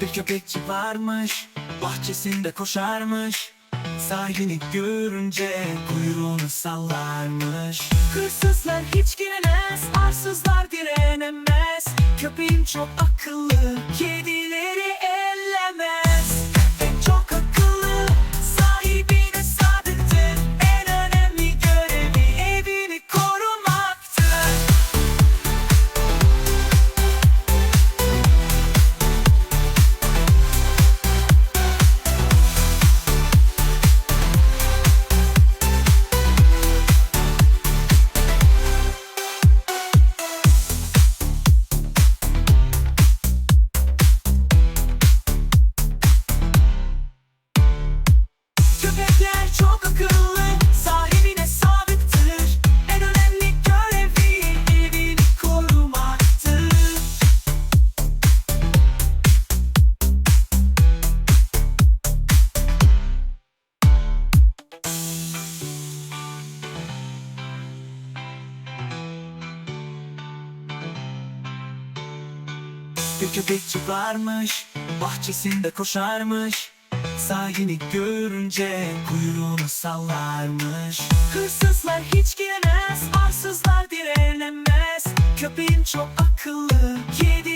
Bir köpekçi varmış Bahçesinde koşarmış. Sahibini görünce kuyruğunu sallarmış. Hırsızlar hiç giremez Arsızlar direnemez. Köpeğim çok akıllı Kedileri Bir köpekçi varmış, bahçesinde koşarmış. Sahibini görünce kuyruğunu sallarmış. Hırsızlar hiç giremez, arsızlar direnemez. Köpeğim çok akıllı, kedileri